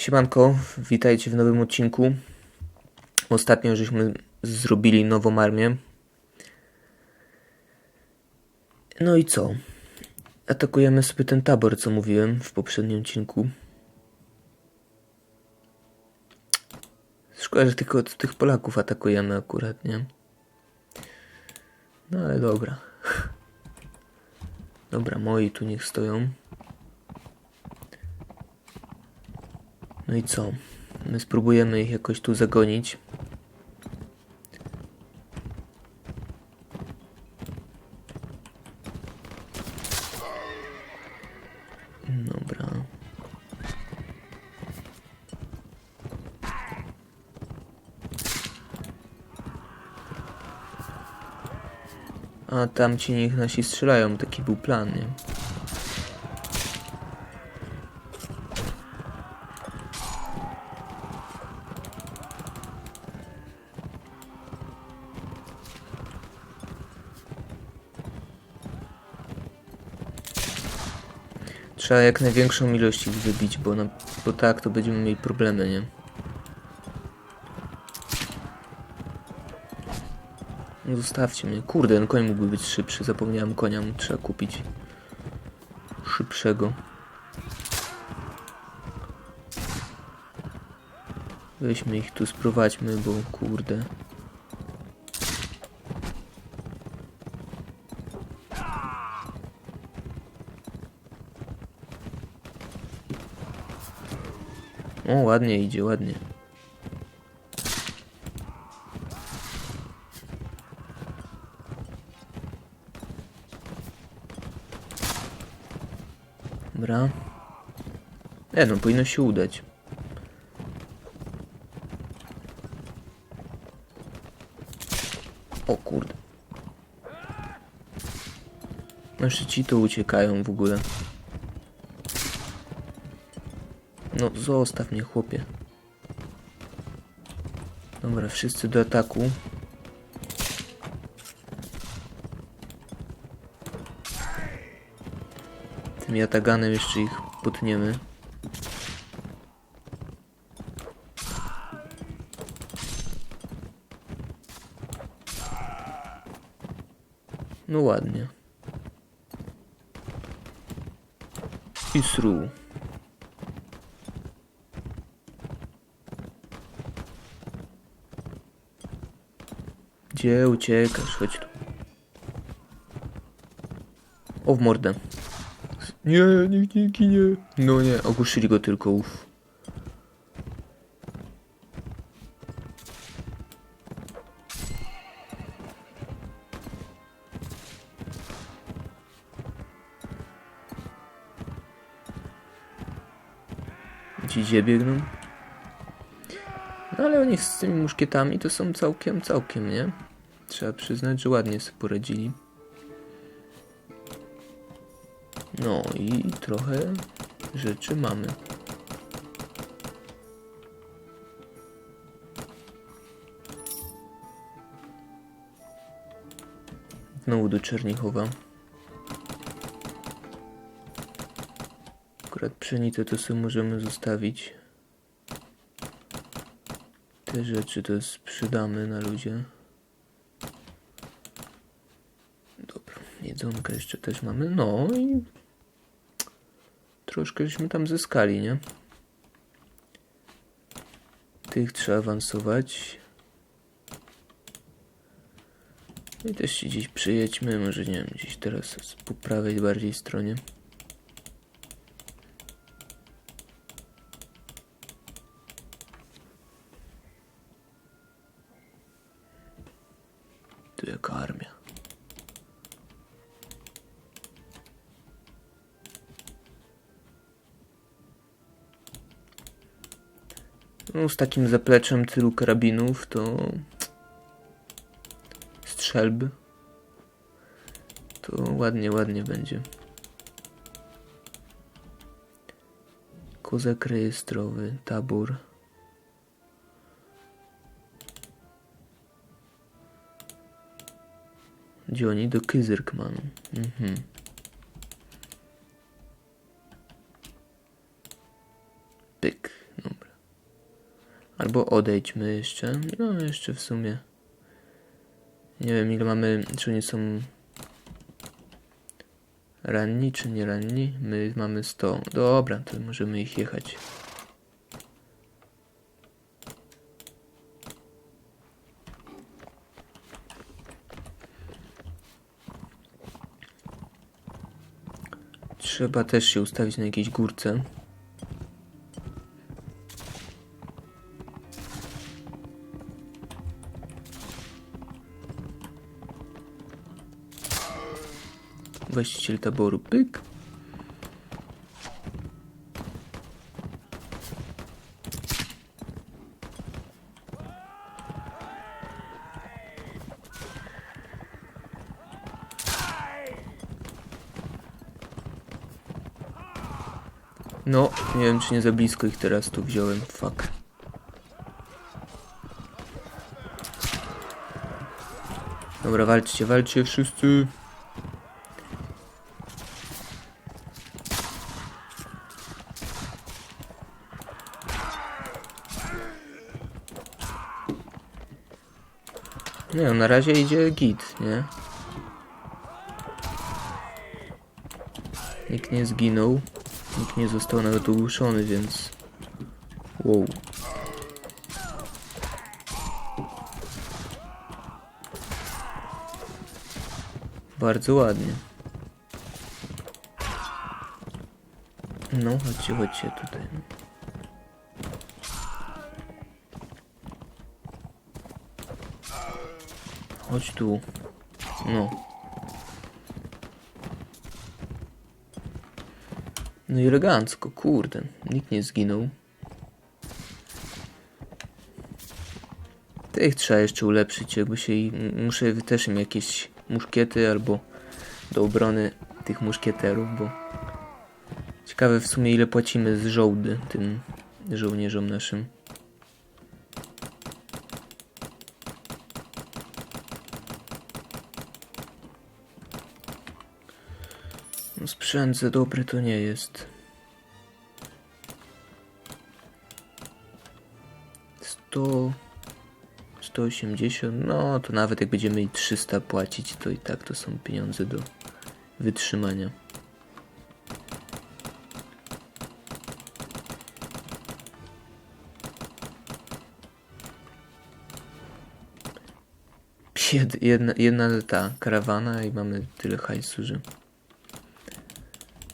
Siemanko, witajcie w nowym odcinku. Ostatnio żeśmy zrobili nową armię. No i co? Atakujemy sobie ten tabor, co mówiłem w poprzednim odcinku. Szkoda, że tylko tych Polaków atakujemy akurat, nie? No ale dobra. Dobra, moi tu niech stoją. No i co? My spróbujemy ich jakoś tu zagonić. Dobra. A tamci niech nasi strzelają, taki był plan, nie? Trzeba jak największą ilość ich wybić, bo, na, bo tak to będziemy mieli problemy, nie? No Zostawcie mnie. Kurde, ten koń mógłby być szybszy. Zapomniałem konia, mu trzeba kupić szybszego. Weźmy ich tu, sprowadźmy, bo kurde. O, ładnie idzie, ładnie. Dobra. E, no powinno się udać. O kurde. Znaczy ci to uciekają w ogóle. No zostaw mnie chłopie. Dobra, wszyscy do ataku. Tym jataganem jeszcze ich potniemy. No ładnie. I sru. Gdzie uciekasz? Chodź tu. O w mordę. Nie, nikt nie ginie. No nie, ogłuszyli go tylko, uff. Ci gdzie biegną? No ale oni z tymi muszkietami to są całkiem, całkiem, nie? Trzeba przyznać, że ładnie sobie poradzili. No i trochę rzeczy mamy. Znowu do Czernichowa. Akurat pszenicę to sobie możemy zostawić. Te rzeczy to sprzedamy na ludzie. Dobra, jedzonka jeszcze też mamy. No i troszkę żeśmy tam zyskali, nie? Tych trzeba awansować. I też się gdzieś przyjedźmy, może nie wiem, gdzieś teraz po prawej bardziej stronie. No, z takim zapleczem tylu karabinów to strzelby. To ładnie, ładnie będzie. Kozak rejestrowy, tabor. Gdzie? Do Kyzyrkmanu. Mhm. Albo odejdźmy jeszcze. No, jeszcze w sumie. Nie wiem, ile mamy. Czy oni są. Ranni, czy nie ranni? My mamy 100. Dobra, to możemy ich jechać. Trzeba też się ustawić na jakiejś górce. Właściciel taboru, pyk. No, nie wiem czy nie za blisko ich teraz tu wziąłem, fuck. Dobra, walczcie, walczcie wszyscy. Nie no, na razie idzie git, nie? Nikt nie zginął. Nikt nie został nawet ogłuszony, więc... Wow. Bardzo ładnie. No, chodźcie, chodźcie tutaj. Chodź tu. No. No i elegancko, kurde. Nikt nie zginął. Tych trzeba jeszcze ulepszyć, jakby się muszę też im jakieś muszkiety albo do obrony tych muszkieterów, bo ciekawe w sumie ile płacimy z żołdy tym żołnierzom naszym. Sprzęt dobry to nie jest. 100, 180, no to nawet jak będziemy i 300 płacić, to i tak to są pieniądze do wytrzymania. Jed, jedna, jedna ta karawana i mamy tyle hajsu, że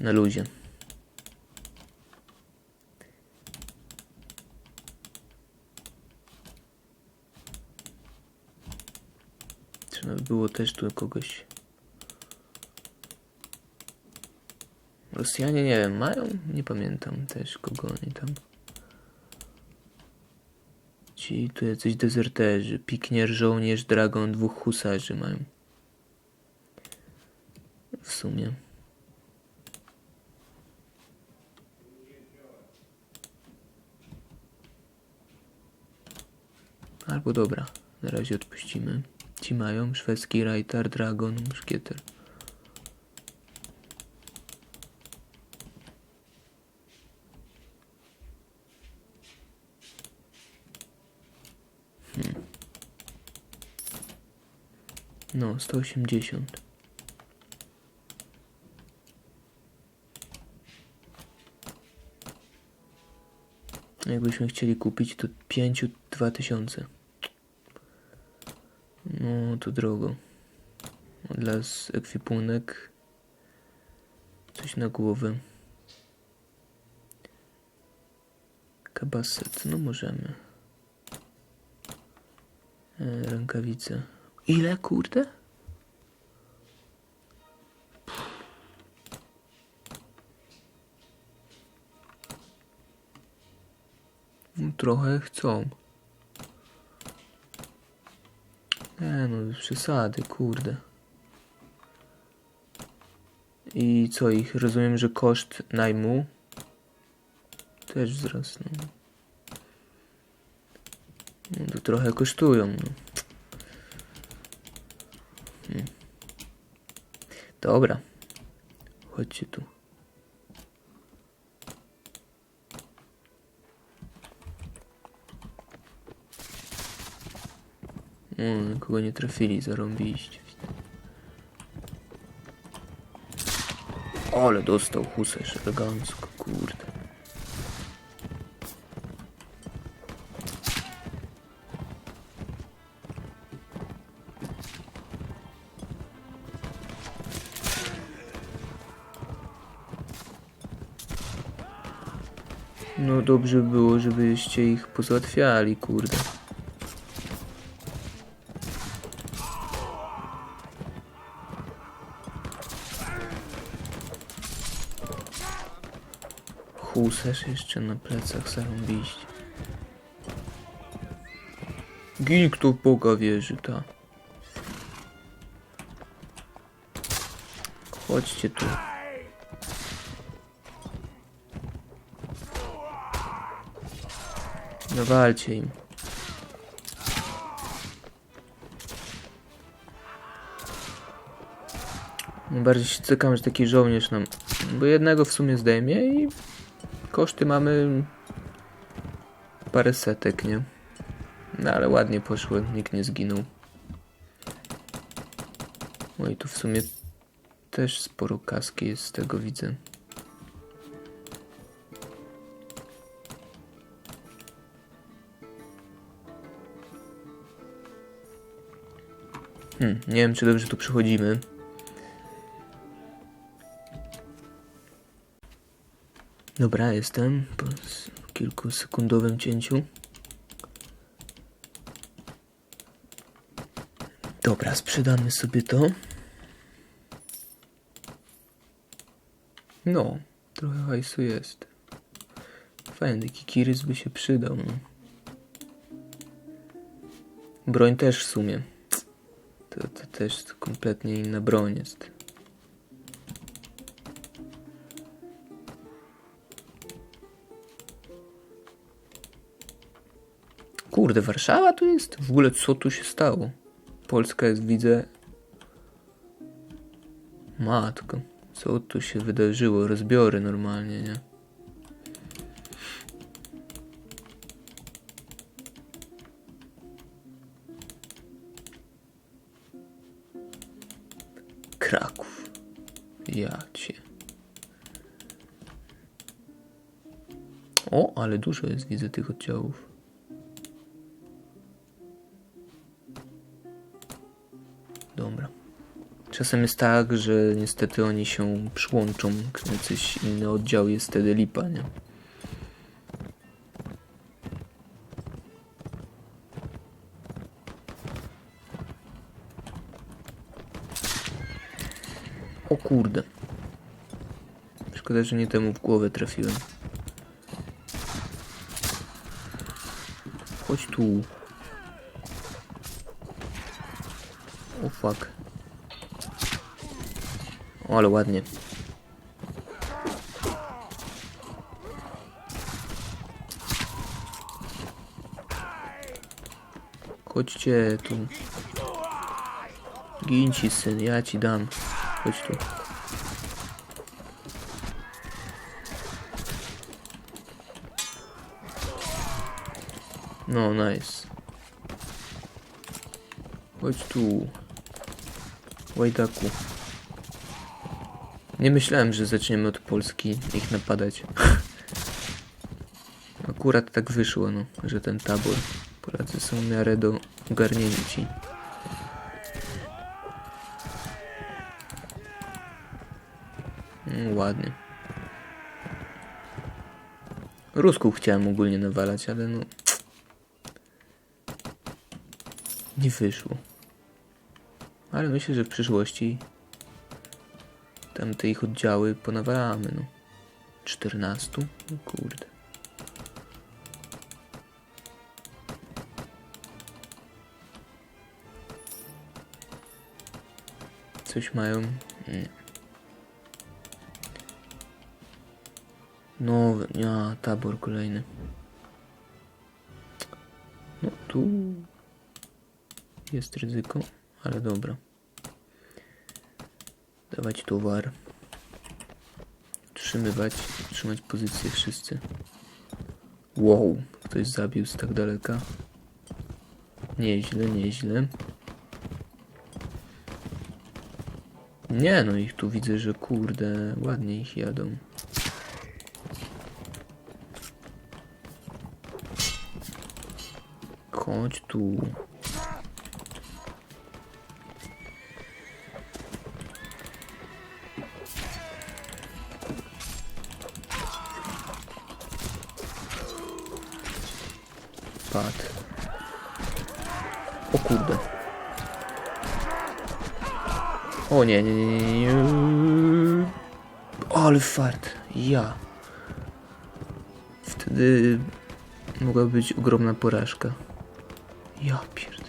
na luzie. Trzeba by było też tu kogoś. Rosjanie nie wiem, mają? Nie pamiętam też kogo oni tam. Ci tu jacyś dezerterzy. Piknier, żołnierz, dragon, dwóch husarzy mają. W sumie. Albo dobra, na razie odpuścimy. Ci mają szwedzki Rajtar, Dragon, Muszkieter. Hmm. No, 180. Jakbyśmy chcieli kupić, to 5 2000. No, to drogo. Dla z ekwipunek. Coś na głowę. Kabaset, no możemy. E, rękawice. Ile, kurde? Trochę chcą. Nie no, przesady, kurde. I co ich? Rozumiem, że koszt najmu też wzrosnął. No to trochę kosztują. No. Hmm. Dobra. Chodźcie tu. O, nikogo nie trafili, zarąbiście. Ale dostał husarz elegancko, kurde. No dobrze by było, żebyście ich pozałatwiali, kurde. Husarz jeszcze na plecach zarąbiście. Gin kto w Boga wierzy, ta. Chodźcie tu. Nawalcie im. Najbardziej się cykam, że taki żołnierz nam... Bo jednego w sumie zdejmie i... Koszty mamy... Parę setek, nie? No ale ładnie poszło, nikt nie zginął. Oj, tu w sumie też sporo kaski jest z tego widzę. Hmm, nie wiem, czy dobrze tu przychodzimy. Dobra, jestem po kilkusekundowym cięciu. Dobra, sprzedamy sobie to. No, trochę hajsu jest. Fajny taki kirys by się przydał, no. Broń też w sumie. To, to też kompletnie inna broń jest. Kurde, Warszawa tu jest? W ogóle co tu się stało? Polska jest, widzę. Matko, co tu się wydarzyło? Rozbiory normalnie, nie? Kraków. Ja cię. O, ale dużo jest, widzę tych oddziałów. Czasem jest tak, że niestety oni się przyłączą. Jacyś inny oddział jest wtedy lipa, nie? O kurde. Szkoda, że nie temu w głowę trafiłem. Chodź tu. O fuck. Ale ładnie. Chodźcie tu. Gin ci syn, ja ci dam. Chodź tu. No, nice. Chodź tu. Łajdaku. Nie myślałem, że zaczniemy od Polski ich napadać. Akurat tak wyszło, no, że ten tabor. Polacy są w miarę do ogarnięci. Mm, ładnie. Rusków chciałem ogólnie nawalać, ale no... Nie wyszło. Ale myślę, że w przyszłości tamte ich oddziały ponawalamy, no. 14? No kurde. Coś mają? Nie. Nowy, ja, tabor kolejny. No tu jest ryzyko, ale dobra. Dawać towar. Utrzymywać, trzymać pozycję wszyscy. Wow, ktoś zabił z tak daleka. Nieźle, nieźle. Nie, no ich tu widzę, że kurde, ładnie ich jadą. Chodź tu. Pad. O kurde. O nie, nie, nie, nie, fart. Ja. Wtedy mogła być ogromna porażka. Ja pierdolę.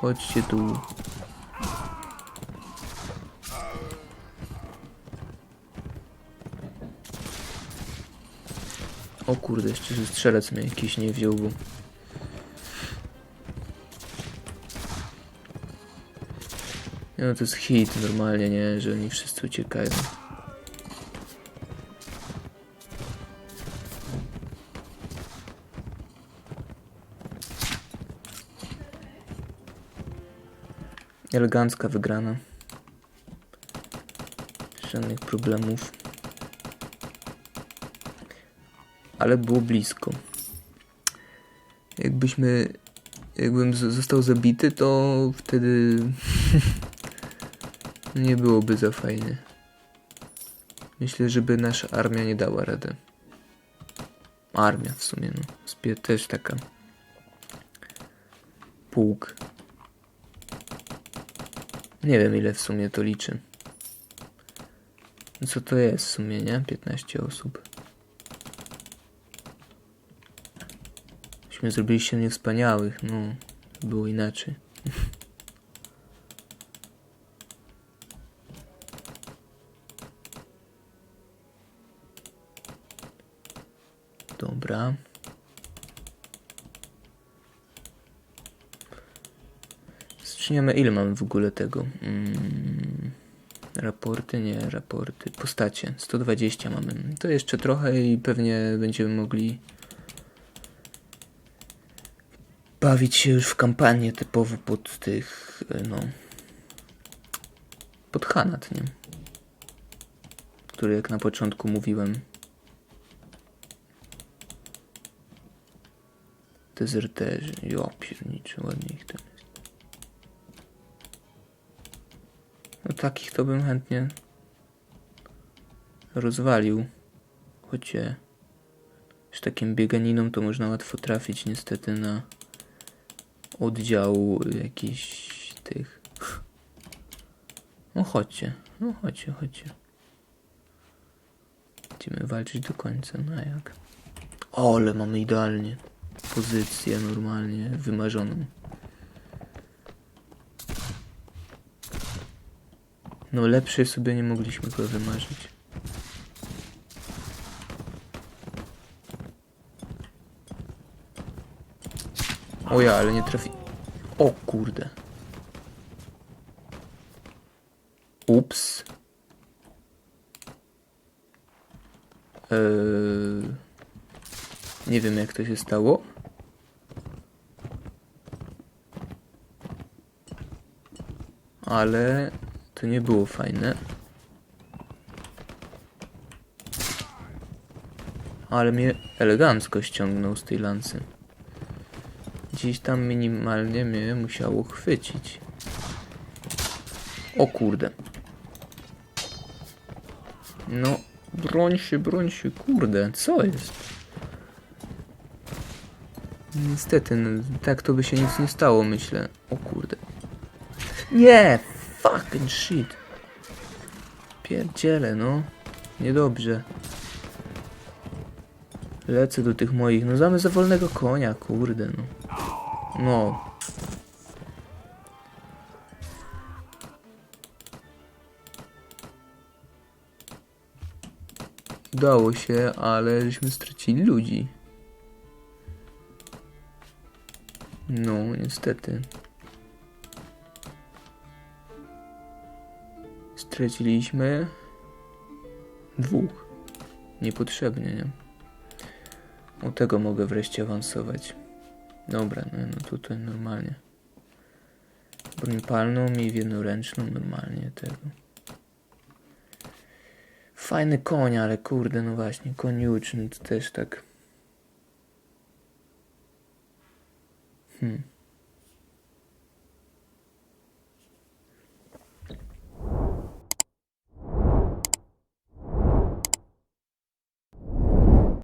Chodźcie tu. O kurde, jeszcze strzelec mnie jakiś nie wziął, bo... No to jest hit normalnie, nie? Że oni wszyscy uciekają. Elegancka wygrana. Żadnych problemów. Ale było blisko. Jakbyśmy. Jakbym został zabity, to wtedy. nie byłoby za fajnie. Myślę, żeby nasza armia nie dała radę. Armia w sumie, no. Spie też taka. Pułk. Nie wiem ile w sumie to liczy. Co to jest w sumie, nie? 15 osób. Myśmy zrobili się niewspaniałych, no. Było inaczej. Dobra. Zaczniemy. Ile mamy w ogóle tego? Mm, raporty, nie, raporty. Postacie. 120 mamy. To jeszcze trochę i pewnie będziemy mogli bawić się już w kampanię typowo pod tych, e, no, pod Hanat, nie? Który jak na początku mówiłem dezerterzy, jo pierniczy, ładnie ich tam jest. No takich to bym chętnie rozwalił, choć e, z takim bieganiną to można łatwo trafić niestety na oddział jakichś tych. No chodźcie, no chodźcie, chodźcie. Będziemy walczyć do końca, no jak? O, ale mamy idealnie pozycję normalnie wymarzoną. No lepszej sobie nie mogliśmy go wymarzyć. O ja, ale nie trafi... O kurde. Ups. Eee... Nie wiem jak to się stało. Ale to nie było fajne. Ale mnie elegancko ściągnął z tej lancy. Gdzieś tam minimalnie mnie musiało chwycić. O kurde. No, broń się, broń się, kurde, co jest? Niestety, no, tak to by się nic nie stało, myślę. O kurde. Nie! Fucking shit. Pierdziele, no. Niedobrze. Lecę do tych moich. No zamy za wolnego konia, kurde, no. No. Udało się, ale żeśmy stracili ludzi. No, niestety. Straciliśmy dwóch. Niepotrzebnie, nie? O tego mogę wreszcie awansować. Dobra, no, no tutaj normalnie. Broń palną i w jednoręczną normalnie tego. Fajny koń, ale kurde, no właśnie, koń juczny to też tak.